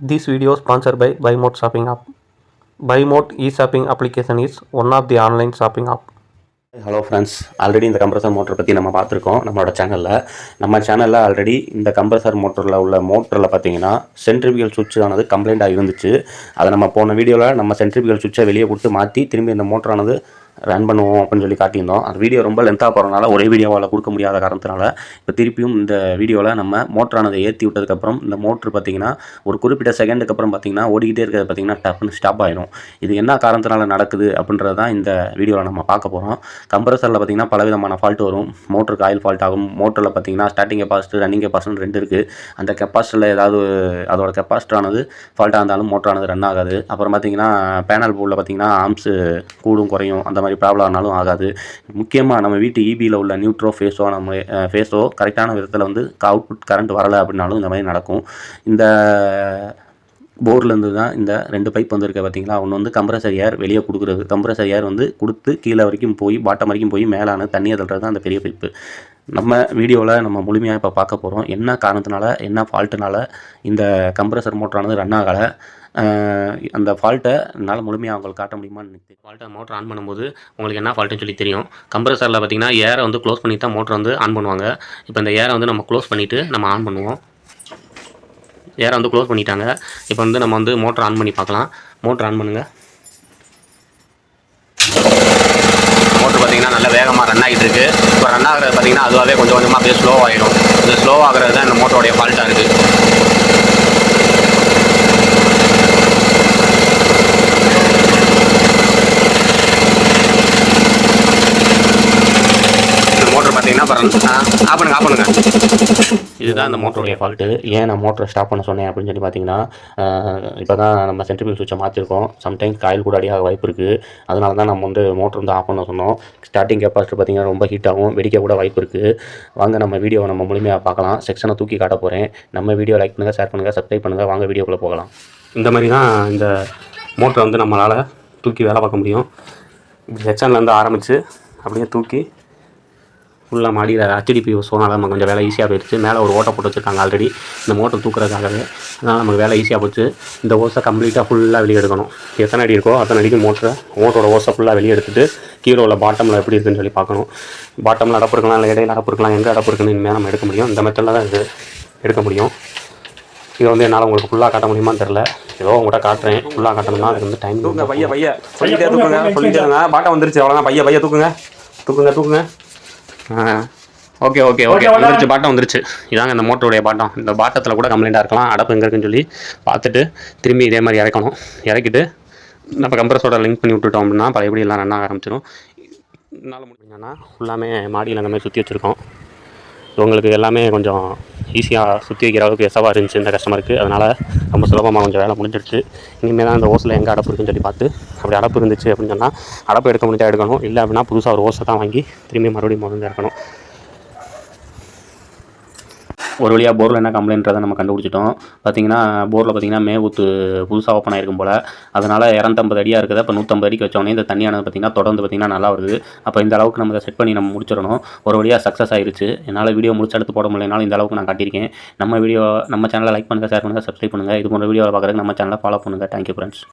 This video sponsored by shopping Shopping app. Mode e-shopping application is one of the online shopping app. Hello friends already இந்த compressor மோட்டரை பற்றி நம்ம பார்த்துருக்கோம் நம்மளோட சேனலில் நம்ம சேனலில் ஆல்ரெடி இந்த கம்ப்ரஸர் மோட்டரில் உள்ள மோட்டரில் பார்த்தீங்கன்னா சென்ட்ரிபிகல் சுவிட்ச் ஆனது கம்ப்ளைண்ட்டாக இருந்துச்சு அதை நம்ம போன வீடியோவில் நம்ம சென்ட்ரிபிகல் சுவிட்சை வெளியே கொடுத்து மாற்றி திரும்பி இந்த மோட்டரானது ரன் பண்ணுவோம் அப்படின்னு சொல்லி காட்டியிருந்தோம். அந்த வீடியோ ரொம்ப லென்த்தாக போகிறனால ஒரே வீடியோவால் கொடுக்க முடியாத காரணத்தினால இப்போ திருப்பியும் இந்த வீடியோவில் நம்ம மோட்டரானதை ஏற்றி விட்டதுக்கப்புறம் இந்த மோட்ரு பார்த்தீங்கன்னா ஒரு குறிப்பிட்ட செகண்டுக்கு அப்புறம் பார்த்தீங்கன்னா ஓடிக்கிட்டே இருக்கிறது பார்த்தீங்கன்னா டப்புன்னு ஸ்டாப் ஆகிடும் இது என்ன காரணத்தினால நடக்குது அப்படின்றது தான் இந்த வீடியோவில் நம்ம பார்க்க போகிறோம் கம்ப்ரஸரில் பார்த்தீங்கன்னா பலவிதமான ஃபால்ட் வரும். மோட்டருக்கு ஆயில் ஃபால்ட் ஆகும். மோட்டரில் பார்த்தீங்கன்னா ஸ்டார்டிங் கெப்பாசிட்டி ரன்னிங் கெப்பாசிட்டி ரெண்டு இருக்குது அந்த கெப்பாசிட்டியில் ஏதாவது அதோட கெப்பாசிட்டரானது ஃபால்ட்டாக இருந்தாலும் மோட்டரானது ரன் ஆகாது. அப்புறம் பார்த்தீங்கன்னா பேனல் போர்டில் பார்த்தீங்கன்னா ஆம்ஸு கூடும் குறையும். அந்த மாதிரி ப்ராப்ளம் ஆனாலும் ஆகாது. முக்கியமாக நம்ம வீட்டு இபியில் உள்ள நியூட்ரோ ஃபேஸோ நம்ம ஃபேஸோ கரெக்டான விதத்தில் வந்து அவுட்புட் கரண்ட் வரலை அப்படின்னாலும் இந்த மாதிரி நடக்கும். இந்த போர்லேருந்து தான் இந்த ரெண்டு பைப் வந்திருக்க பார்த்தீங்களா ஒன்று வந்து கம்ப்ரஸர் ஏர் வெளியே கொடுக்குறது. கம்ப்ரஸர் ஏர் வந்து கொடுத்து கீழே வரைக்கும் போய் பாட்டம் வரைக்கும் போய் மேலான தண்ணியை தள்ளுறது தான் அந்த பெரிய பைப்பு நம்ம வீடியோவில் நம்ம முழுமையாக இப்போ பார்க்க போகிறோம் என்ன காரணத்தினால என்ன ஃபால்ட்டுனால இந்த கம்ப்ரஸர் மோட்டரானது ரன் ஆகலை? அந்த ஃபால்ட்டை என்னால் முழுமையாக அவங்களுக்கு காட்ட முடியுமான்னு ஃபால்ட்டை மோட்டர் ஆன் பண்ணும்போது உங்களுக்கு என்ன ஃபால்ட்டுன்னு சொல்லி தெரியும். கம்ப்ரஸரில் பார்த்திங்கன்னா ஏரை வந்து க்ளோஸ் பண்ணிட்டு தான் மோட்டர் வந்து ஆன் பண்ணுவாங்க. இப்போ இந்த ஏரை வந்து நம்ம க்ளோஸ் பண்ணிவிட்டு நம்ம ஆன் பண்ணுவோம். ஏரை வந்து க்ளோஸ் பண்ணிட்டாங்க. இப்போ வந்து நம்ம வந்து மோட்டர் ஆன் பண்ணி பார்க்கலாம் மோட்டர் ஆன் பண்ணுங்கள் மோட்டர் பார்த்திங்கன்னா நல்ல வேகமாக ரன் ஆகிட்டு இருக்கு ஆகிறது பார்த்தீங்கன்னா அதுவாகவே கொஞ்சம் கொஞ்சமாக அப்படியே ஸ்லோ ஆகிடும் இந்த ஸ்லோ ஆகிறது தான் இந்த மோட்டருடைய ஃபால்ட்டாக இருக்குது இந்த மோட்டர் ஆஃப் பண்ணுங்க ஆஃப் பண்ணுங்க இதுதான் இந்த மோட்டருடைய ஃபால்ட்டு ஏன் நான் மோட்டரை ஸ்டாப் பண்ண சொன்னேன் அப்படின்னு சொல்லி பார்த்தீங்கன்னா இப்போ தான் நம்ம சென்ட்ரிபிள் சுவிட்சை மாற்றிருக்கோம் சம்டைம்ஸ் காயில் கூட அடியாக வாய்ப்பு இருக்குது அதனால தான் நம்ம வந்து மோட்டர் வந்து ஆஃப் பண்ண சொன்னோம். ஸ்டார்டிங் கெப்பாசிட்டி பார்த்தீங்கன்னா ரொம்ப ஹீட் ஆகும் வெடிக்க கூட வாய்ப்பு இருக்குது வாங்க நம்ம வீடியோவை நம்ம முழுமையாக பார்க்கலாம். செக்ஷனை தூக்கி காட்ட போகிறேன் நம்ம வீடியோ லைக் பண்ணுங்கள் ஷேர் பண்ணுங்கள் சப்ஸ்கிரைப் பண்ணுங்கள் வாங்க வீடியோக்குள்ளே போகலாம். இந்த மாதிரி தான் இந்த மோட்டரை வந்து நம்மளால் தூக்கி வேலை பார்க்க முடியும். செக்ஷன்லேருந்து ஆரம்பித்து அப்படியே தூக்கி ஃபுல்லாக மாடியில் ஹெச்டிபி சோனால் நம்ம கொஞ்சம் வேலை ஈஸியாக போயிடுச்சு. மேலே ஒரு ஓட்டை போட்டு வச்சுருக்காங்க ஆல்ரெடி இந்த மோட்டர் தூக்குறதுக்காகவே. அதனால் நமக்கு வேலை ஈஸியாக போச்சு. இந்த ஓஸை கம்ப்ளீட்டாக ஃபுல்லாக வெளியே எடுக்கணும். எத்தனை அடி இருக்கோ அத்தனை அடிக்கு மோட்டரை மோட்டரோட ஓஸை ஃபுல்லாக வெளியே எடுத்துட்டு கீழே உள்ள பாட்டமில் எப்படி இருக்குன்னு சொல்லி பார்க்கணும். பாட்டமில் அடப்பு இருக்கலாம் இல்லை இடையில அடப்பு இருக்கலாம் எங்கே அடப்பு இருக்குன்னு இனிமேல் நம்ம எடுக்க முடியும். இந்த மெத்தடில் தான் இது எடுக்க முடியும். இதை வந்து என்னால் உங்களுக்கு ஃபுல்லாக காட்ட முடியுமான்னு தெரில ஏதோ உங்கள்கிட்ட காட்டுறேன். ஃபுல்லாக காட்டணும்னா அதுக்கு வந்து டைம் தூக்குங்க பைய பைய. சொல்லிட்டே தூக்குங்க சொல்லிட்டே இருங்க பாட்டம் வந்துருச்சு அவ்வளோதான் பைய பைய தூக்குங்க. தூக்குங்க தூக்குங்க. Okay okay okay. வந்துருச்சு பாட்டம் வந்துருச்சு. இதாங்க இந்த மோட்டருடைய பாட்டம். இந்த பாட்டத்தில் கூட கம்ப்ளைண்ட்டாக இருக்கலாம். அடப்பு எங்கே இருக்குன்னு சொல்லி பார்த்துட்டு திரும்பி இதே மாதிரி இறக்கணும். இறக்கிட்டு நம்ம கம்ப்ரஸோட லிங்க் பண்ணி விட்டுட்டோம் அப்படின்னா பழையபடி எல்லாம் ரன் ஆக ஆரம்பிச்சிடும் என்னால் முடியுங்கன்னா ஃபுல்லாமே மாடியில் அந்த மாதிரி சுற்றி வச்சுருக்கோம். உங்களுக்கு எல்லாமே கொஞ்சம் ஈஸியாக சுற்றி வைக்கிற அளவுக்கு எசவாக இருந்துச்சு இந்த கஸ்டமருக்கு அதனால் ரொம்ப சுலபமாக கொஞ்சம் வேலை முடிஞ்சிருச்சு இனிமேல் தான் இந்த ஓஸில் எங்கே அடப்பு இருக்குன்னு சொல்லி பார்த்து அப்படி அடப்பு இருந்துச்சு அப்படின்னு சொன்னால் அடப்பு எடுக்க முடிஞ்சால் எடுக்கணும். இல்லை அப்படின்னா புதுசாக ஒரு ஓஸை தான் வாங்கி திரும்பி மறுபடியும் முதல்ல இருக்கணும் ஒரு வழியாக போரில் என்ன கம்ப்ளைண்ட்றதை நம்ம கண்டுபிடிச்சிட்டோம். பார்த்தீங்கன்னா போரில் பார்த்தீங்கன்னா மே புதுசாக ஓப்பன் ஆயிருக்கும் போல். அதனால் இரநூத்தம்பது அடியாக இருக்குது. அப்போ நூற்றம்பது அடிக்கு வச்சோடனே இந்த தண்ணியானது பார்த்தீங்கன்னா தொடர்ந்து பார்த்தீங்கன்னா நல்லா வருது. அப்போ இந்த அளவுக்கு நம்ம செட் பண்ணி நம்ம முடிச்சிடணும். ஒரு வழியாக சக்ஸஸ் ஆயிருச்சு. என்னால் வீடியோ முடிச்சு எடுத்து போட முடியலனாலும் இந்த அளவுக்கு நான் காட்டியிருக்கேன். நம்ம வீடியோ நம்ம சேனலை லைக் பண்ணுங்கள் ஷேர் பண்ணுங்கள் சப்ஸ்கிரைப் பண்ணுங்கள் இது போன்ற வீடியோவை பார்க்குறதுக்கு நம்ம சேனலை ஃபாலோ பண்ணுங்கள் தேங்க்யூ ஃப்ரெண்ட்ஸ்